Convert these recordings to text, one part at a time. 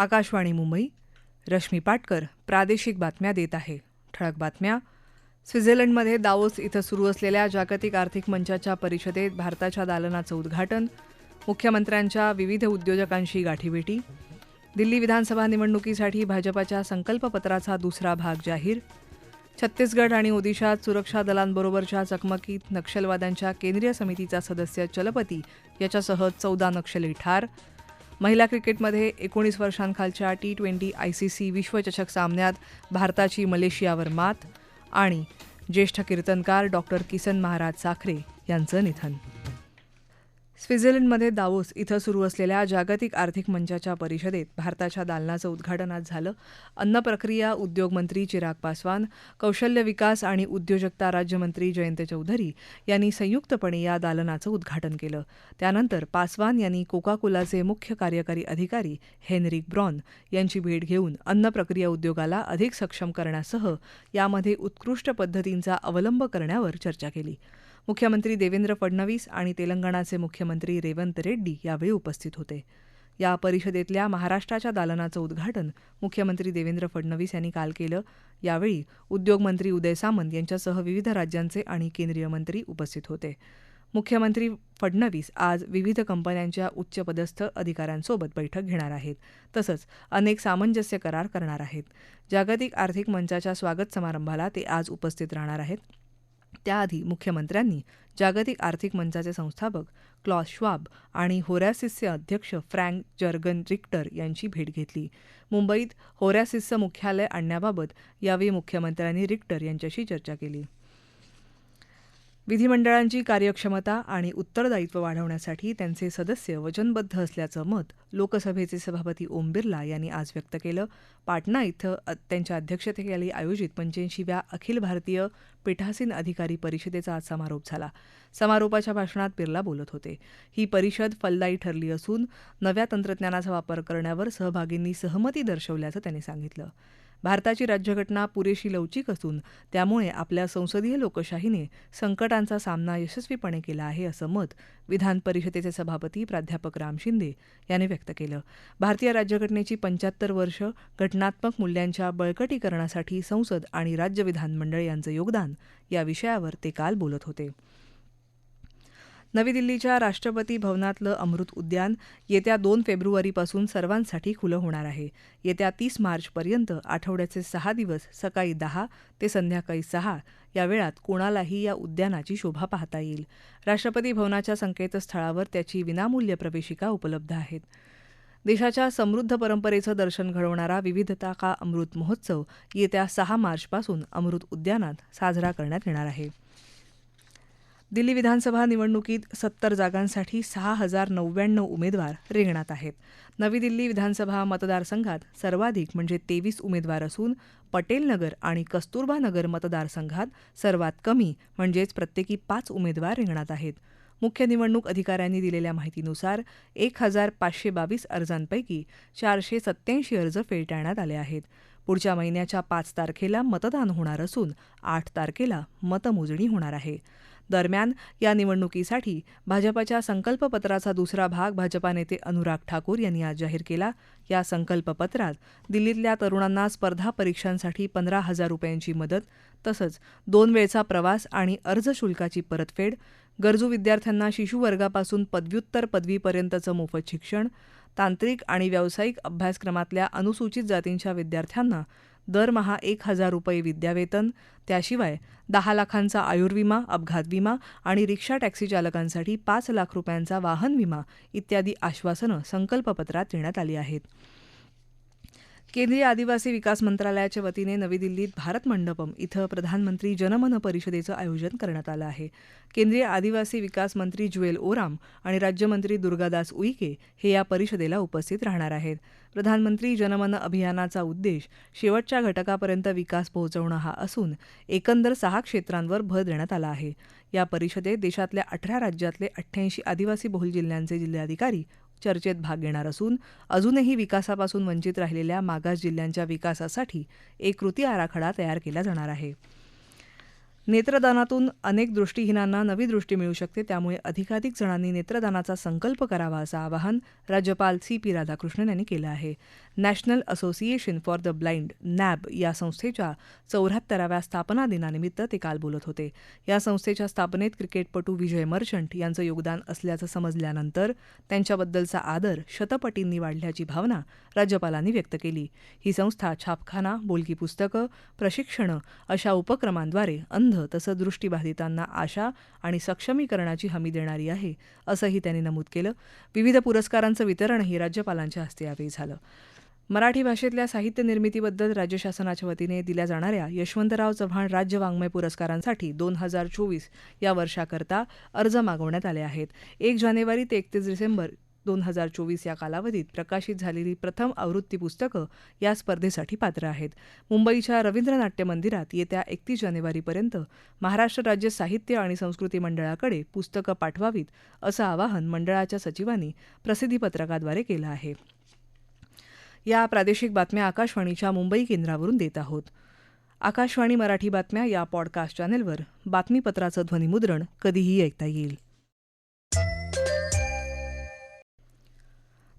आकाशवाणी मुंबई रश्मी पाटकर प्रादेशिक बातम्या देत आहे. ठळक बातम्या. स्वित्झर्लंडमध्ये दावोस इथं सुरू असलेल्या जागतिक आर्थिक मंचाच्या परिषदेत भारताच्या दालनाचं उद्घाटन मुख्यमंत्र्यांच्या विविध उद्योजकांशी गाठीभेटी दिल्ली विधानसभा निवडणुकीसाठी भाजपाच्या संकल्पपत्राचा दुसरा भाग जाहीर छत्तीसगड आणि ओदिशात सुरक्षा दलांबरोबरच्या चकमकीत नक्षलवाद्यांच्या केंद्रीय समितीचा सदस्य चलपती याच्यासह चौदा नक्षली ठार महिला क्रिकेटमध्ये एकोणीस वर्षांखालच्या T twenty I C C विश्वचषक सामन्यात भारताची मलेशियावर मात आणि ज्येष्ठ कीर्तनकार डॉक्टर किसन महाराज साखरे यांचं निधन. स्वित्झर्लंडमध्ये दावोस इथं सुरू असलेल्या जागतिक आर्थिक मंचाच्या परिषदेत भारताच्या दालनाचं उद्घाटन आज झालं. अन्न प्रक्रिया उद्योग मंत्री चिराग पासवान कौशल्य विकास आणि उद्योजकता राज्यमंत्री जयंत चौधरी यांनी संयुक्तपणे या दालनाचं उद्घाटन केलं. त्यानंतर पासवान यांनी कोका कोलाचे मुख्य कार्यकारी अधिकारी हेनरिक ब्रॉन यांची भेट घेऊन अन्न प्रक्रिया उद्योगाला अधिक सक्षम करण्यासह यामध्ये उत्कृष्ट पद्धतींचा अवलंब करण्यावर चर्चा केली. मुख्यमंत्री देवेंद्र फडणवीस आणि तेलंगणाचे मुख्यमंत्री रेवंत रेड्डी यावेळी उपस्थित होते. या परिषदेतल्या महाराष्ट्राच्या दालनाचं उद्घाटन मुख्यमंत्री देवेंद्र फडणवीस यांनी काल केलं. यावेळी उद्योगमंत्री उदय सामंत यांच्यासह विविध राज्यांचे आणि केंद्रीय मंत्री उपस्थित होते. मुख्यमंत्री फडणवीस आज विविध कंपन्यांच्या उच्चपदस्थ अधिकाऱ्यांसोबत बैठक घेणार आहेत. तसंच अनेक सामंजस्य करार करणार आहेत. जागतिक आर्थिक मंचाच्या स्वागत समारंभाला ते आज उपस्थित राहणार आहेत. त्याआधी मुख्यमंत्र्यांनी जागतिक आर्थिक मंचाचे संस्थापक क्लॉस श्वाब आणि होरॅसिसचे अध्यक्ष फ्रँक जर्गन रिक्टर यांची भेट घेतली. मुंबईत होरॅसिसचं मुख्यालय आणण्याबाबत यावेळी मुख्यमंत्र्यांनी रिक्टर यांच्याशी चर्चा केली. विधिमंडळांची कार्यक्षमता आणि उत्तरदायित्व वाढवण्यासाठी त्यांचे सदस्य वचनबद्ध असल्याचं मत लोकसभेचे सभापती ओम बिर्ला यांनी आज व्यक्त केलं. पाटणा इथं त्यांच्या अध्यक्षतेखाली आयोजित पंच्याऐंशीव्या अखिल भारतीय पीठासीन अधिकारी परिषदेचा आज समारोप झाला. समारोपाच्या भाषणात बिर्ला बोलत होते. ही परिषद फलदायी ठरली असून नव्या तंत्रज्ञानाचा वापर करण्यावर सहभागींनी सहमती दर्शवल्याचं त्यांनी सांगितलं. भारताची राज्यघटना पुरेशी लवचिक असून त्यामुळे आपल्या संसदीय लोकशाहीने संकटांचा सामना यशस्वीपणे केला आहे असं मत विधान परिषदेचे सभापती प्राध्यापक राम शिंदे यांनी व्यक्त केलं. भारतीय राज्यघटनेची पंच्याहत्तर वर्ष घटनात्मक मूल्यांच्या बळकटीकरणासाठी संसद आणि राज्य विधानमंडळ यांचं योगदान या विषयावर ते काल बोलत होते. नवी दिल्लीच्या राष्ट्रपती भवनातलं अमृत उद्यान येत्या दोन फेब्रुवारीपासून सर्वांसाठी खुलं होणार आहे. येत्या तीस मार्चपर्यंत आठवड्याचे सहा दिवस सकाळी दहा ते संध्याकाळी सहा या वेळात कोणालाही या उद्यानाची शोभा पाहता येईल. राष्ट्रपती भवनाच्या संकेतस्थळावर त्याची विनामूल्य प्रवेशिका उपलब्ध आहेत. देशाच्या समृद्ध परंपरेचं दर्शन घडवणारा विविधता का अमृत महोत्सव येत्या सहा मार्चपासून अमृत उद्यानात साजरा करण्यात येणार आहे. दिल्ली विधानसभा निवडणुकीत सत्तर जागांसाठी सहा हजार नव्याण्णव उमेदवार रिंगणात आहेत. नवी दिल्ली विधानसभा मतदारसंघात सर्वाधिक म्हणजे तेवीस उमेदवार असून पटेल नगर आणि कस्तुरबा नगर मतदारसंघात सर्वात कमी म्हणजेच प्रत्येकी पाच उमेदवार रिंगणात आहेत. मुख्य निवडणूक अधिकाऱ्यांनी दिलेल्या माहितीनुसार एक हजार पाचशे बावीस अर्जांपैकी चारशे सत्याऐंशी अर्ज फेटाळण्यात आले आहेत. पुढच्या महिन्याच्या पाच तारखेला मतदान होणार असून आठ तारखेला मतमोजणी होणार आहे. दरम्यान या निवडणुकीसाठी भाजपाच्या संकल्पपत्राचा दुसरा भाग भाजपा नेते अनुराग ठाकूर यांनी आज जाहीर केला. या संकल्पपत्रात दिल्लीतल्या तरुणांना स्पर्धा परीक्षांसाठी पंधरा हजार रुपयांची मदत तसंच दोन वेळचा प्रवास आणि अर्ज शुल्काची परतफेड गरजू विद्यार्थ्यांना शिशुवर्गापासून पदव्युत्तर पदवीपर्यंतचं मोफत शिक्षण तांत्रिक आणि व्यावसायिक अभ्यासक्रमातल्या अनुसूचित जातींच्या विद्यार्थ्यांना दरमहा एक हजार रुपये विद्यावेतन त्याशिवाय दहा लाखांचा आयुर्विमा अपघात विमा आणि रिक्षा टॅक्सी चालकांसाठी पाच लाख रुपयांचा वाहन विमा इत्यादी आश्वासनं संकल्पपत्रात देण्यात आली आहेत. केंद्रीय आदिवासी विकास मंत्रालयाच्या वतीने नवी दिल्लीत भारत मंडपम इथं प्रधानमंत्री जनमन परिषदेचं आयोजन करण्यात आलं आहे. केंद्रीय आदिवासी विकास मंत्री ज्युएल ओराम आणि राज्यमंत्री दुर्गादास उईके हे या परिषदेला उपस्थित राहणार आहेत. प्रधानमंत्री जनमन अभियानाचा उद्देश शेवटच्या घटकापर्यंत विकास पोहोचवणं हा असून एकंदर सहा क्षेत्रांवर भर देण्यात आला आहे. या परिषदेत देशातल्या अठरा राज्यातले अठ्ठ्याऐंशी आदिवासी बहुल जिल्ह्यांचे जिल्हाधिकारी चर्चेत भाग घेणार असून अजूनही विकासापासून वंचित राहिलेल्या मागास जिल्ह्यांच्या विकासासाठी एक कृती आराखडा तयार केला जाणार आहे. नेत्रदानातून अनेक दृष्टीहीनांना नवी दृष्टी मिळू शकते. त्यामुळे अधिकाधिक जणांनी नेत्रदानाचा संकल्प करावा असं आवाहन राज्यपाल सी पी राधाकृष्णन यांनी केलं आहे. National association for the blind NAB या संस्थेच्या चौऱ्याहत्तराव्या स्थापना दिनानिमित्त ते काल बोलत होते. या संस्थेच्या स्थापनेत क्रिकेटपटू विजय मर्चंट यांचं योगदान असल्याचं समजल्यानंतर त्यांच्याबद्दलचा आदर शतपटींनी वाढल्याची भावना राज्यपालांनी व्यक्त केली. ही संस्था छापखाना बोलकी पुस्तकं प्रशिक्षणं अशा उपक्रमांद्वारे अंध तसंच दृष्टीबाधितांना आशा आणि सक्षमीकरणाची हमी देणारी आहे असंही त्यांनी नमूद केलं. विविध पुरस्कारांचं वितरणही राज्यपालांच्या हस्ते यावेळी झालं. मराठी भाषेतल्या साहित्य निर्मितीबद्दल राज्य शासनाच्या वतीने दिल्या जाणाऱ्या यशवंतराव चव्हाण राज्य वाङ्मय पुरस्कारांसाठी दोन हजार चोवीस या वर्षाकरता अर्ज मागवण्यात आले आहेत. एक जानेवारी ते एकतीस डिसेंबर दोन हजार चोवीस या कालावधीत प्रकाशित झालेली प्रथम आवृत्ती पुस्तकं या स्पर्धेसाठी पात्र आहेत. मुंबईच्या रवींद्र नाट्य मंदिरात येत्या एकतीस जानेवारीपर्यंत महाराष्ट्र राज्य साहित्य आणि संस्कृती मंडळाकडे पुस्तकं पाठवावीत असं आवाहन मंडळाच्या सचिवांनी प्रसिद्धीपत्रकाद्वारे केलं आहे. या प्रादेशिक बातम्या आकाशवाणीच्या मुंबई केंद्रावरून देत आहोत. आकाशवाणी मराठी बातम्या या पॉडकास्ट चॅनेलवर बातमीपत्राचं ध्वनिमुद्रण कधीही ऐकता येईल.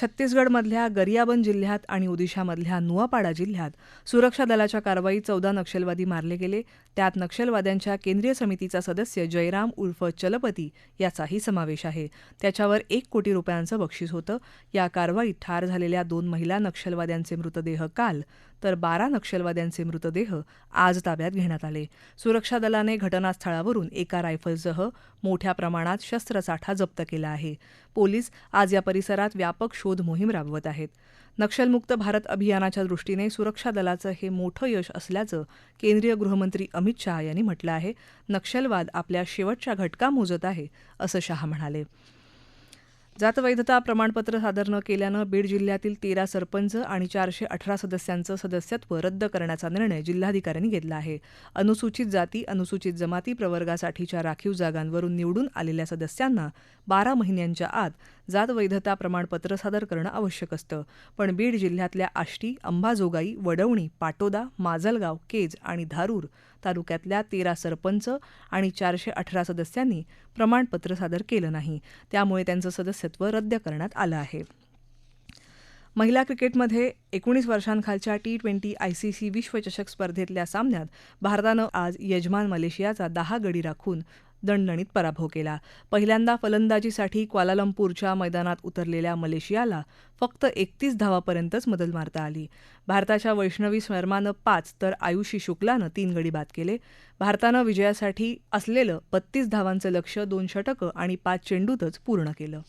छत्तीसगडमधल्या गरियाबंद जिल्ह्यात आणि ओदिशामधल्या नुआपाडा जिल्ह्यात सुरक्षा दलाच्या कारवाईत चौदा नक्षलवादी मारले गेले. त्यात नक्षलवाद्यांच्या केंद्रीय समितीचा सदस्य जयराम उर्फ चलपती याचाही समावेश आहे. त्याच्यावर एक कोटी रुपयांचं बक्षीस होतं. या कारवाईत ठार झालेल्या दोन महिला नक्षलवाद्यांचे मृतदेह काल तर बारा नक्षलवाद्यांचे मृतदेह आज ताब्यात घेण्यात आले. सुरक्षा दलाने घटनास्थळावरून एका रायफलसह मोठ्या प्रमाणात शस्त्रसाठा जप्त केला आहे. पोलीस आज या परिसरात व्यापक शोध मोहीम राबवत आहेत. नक्षलमुक्त भारत अभियानाच्या दृष्टीने सुरक्षा दलाचं हे मोठं यश असल्याचं केंद्रीय गृहमंत्री अमित शहा यांनी म्हटलं आहे. नक्षलवाद आपल्या शेवटच्या घटका मोजत आहे असं शहा म्हणाले. जातवैधता प्रमाणपत्र सादर न केल्यानं बीड जिल्ह्यातील तेरा सरपंच आणि चारशे अठरा सदस्यांचं सदस्यत्व रद्द करण्याचा निर्णय जिल्हाधिकाऱ्यांनी घेतला आहे. अनुसूचित जाती अनुसूचित जमाती प्रवर्गासाठीच्या राखीव जागांवरून निवडून आलेल्या सदस्यांना बारा महिन्यांच्या आत जातवैधता प्रमाणपत्र सादर करणं आवश्यक असतं. पण बीड जिल्ह्यातल्या आष्टी अंबाजोगाई वडवणी पाटोदा माजलगाव केज आणि धारूर तालुक्यातल्या तेरा सरपंच आणि चारशे अठरा सदस्यांनी प्रमाणपत्र सादर केलं नाही. त्यामुळे त्यांचं सदस्यत्व रद्द करण्यात आलं आहे. महिला क्रिकेटमध्ये एकोणीस वर्षांखालच्या टी ट्वेंटी आयसीसी विश्वचषक स्पर्धेतल्या सामन्यात भारतानं आज यजमान मलेशियाचा दहा गडी राखून दणदणीत पराभव केला. पहिल्यांदा फलंदाजीसाठी क्वालालंपूरच्या मैदानात उतरलेल्या मलेशियाला फक्त एकतीस धावापर्यंतच मदल मारता आली. भारताच्या वैष्णवी शर्मानं पाच तर आयुषी शुक्लानं तीन गडी बाद केले. भारतानं विजयासाठी असलेलं बत्तीस धावांचं लक्ष दोन षटकं आणि पाच चेंडूतच पूर्ण केलं.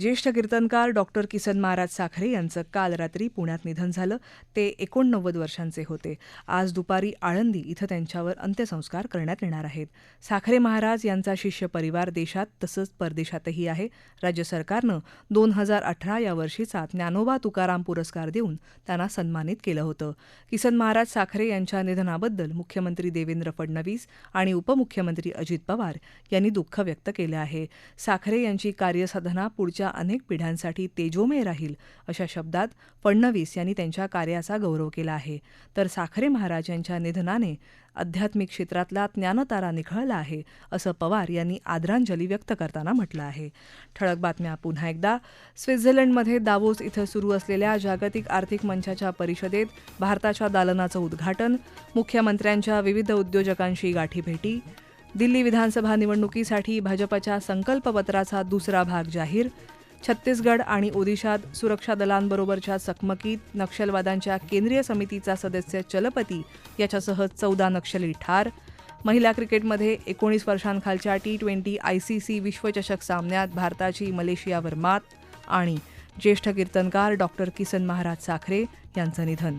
ज्येष्ठ कीर्तनकार डॉक्टर किसन महाराज साखरे यांचं काल रात्री पुण्यात निधन झालं. ते एकोणनव्वद वर्षांचे होते. आज दुपारी आळंदी इथं त्यांच्यावर अंत्यसंस्कार करण्यात येणार आहेत. साखरे महाराज यांचा शिष्य परिवार देशात तसंच परदेशातही आहे. राज्य सरकारनं दोन हजार अठरा या वर्षीचा ज्ञानोबा तुकाराम पुरस्कार देऊन त्यांना सन्मानित केलं होतं. किसन महाराज साखरे यांच्या निधनाबद्दल मुख्यमंत्री देवेंद्र फडणवीस आणि उपमुख्यमंत्री अजित पवार यांनी दुःख व्यक्त केलं आहे. साखरे यांची कार्यसाधना पुढच्या अनेक पिढ्यांसाठी तेजोमय राहील अशा शब्दात फडणवीस यांनी त्यांच्या कार्याचा गौरव केला आहे. तर साखरे महाराज यांच्या निधनाने आध्यात्मिक क्षेत्रातला ज्ञानतारा निखळला आहे असं पवार यांनी आदरांजली व्यक्त करताना म्हटलं आहे. ठळक बातम्या पुन्हा एकदा. स्वित्झर्लंडमध्ये दावोस इथं सुरू असलेल्या जागतिक आर्थिक मंचाच्या परिषदेत भारताच्या दालनाचं उद्घाटन मुख्यमंत्र्यांच्या विविध उद्योजकांशी गाठीभेटी दिल्ली विधानसभा निवडणुकीसाठी भाजपच्या संकल्पपत्राचा दुसरा भाग जाहीर. छत्तीसगड आणि ओदिशात सुरक्षा दलांबरोबरच्या चकमकीत नक्षलवाद्यांच्या केंद्रीय समितीचा सदस्य चलपती याच्यासह चौदा नक्षली ठार. महिला क्रिकेटमध्ये एकोणीस वर्षांखालच्या T twenty I C C विश्वचषक सामन्यात भारताची मलेशियावर मात आणि ज्येष्ठ कीर्तनकार डॉक्टर किसन महाराज साखरे यांचं निधन.